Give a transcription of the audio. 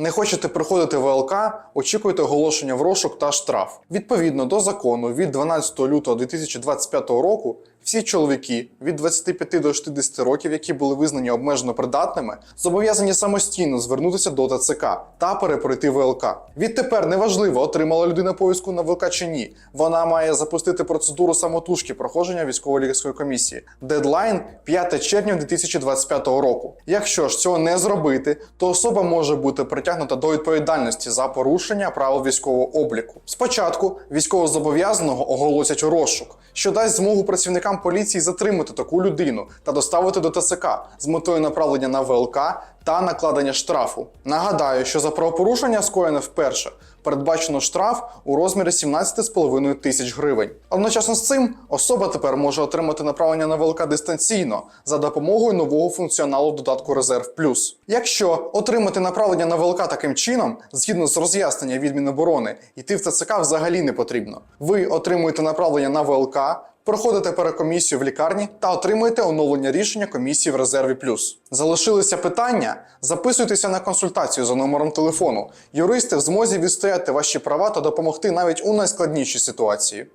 Не хочете приходити в ВЛК, очікуйте оголошення в розшук та штраф. Відповідно до закону від 12 лютого 2025 року всі чоловіки від 25 до 60 років, які були визнані обмежено придатними, зобов'язані самостійно звернутися до ТЦК та перепройти ВЛК. Відтепер неважливо, отримала людина повістку на ВЛК чи ні. Вона має запустити процедуру самотужки проходження військово-лікарської комісії. Дедлайн 5 червня 2025 року. Якщо ж цього не зробити, то особа може бути притягнута до відповідальності за порушення правил військового обліку. Спочатку військовозобов'язаного оголосять у розшук, що дасть змогу працівникам поліції затримати таку людину та доставити до ТСК з метою направлення на ВЛК та накладення штрафу. Нагадаю, що за правопорушення скоєне вперше передбачено штраф у розмірі 17,5 тисяч гривень. Одночасно з цим особа тепер може отримати направлення на ВЛК дистанційно за допомогою нового функціоналу додатку Резерв Плюс. Якщо отримати направлення на ВЛК таким чином, згідно з роз'яснення від Міноборони, йти в ТЦК взагалі не потрібно. Ви отримуєте направлення на ВЛК. Проходите перекомісію в лікарні та отримуєте оновлення рішення комісії в резерві плюс. Залишилися питання? Записуйтеся на консультацію за номером телефону. Юристи в змозі відстояти ваші права та допомогти навіть у найскладнішій ситуації.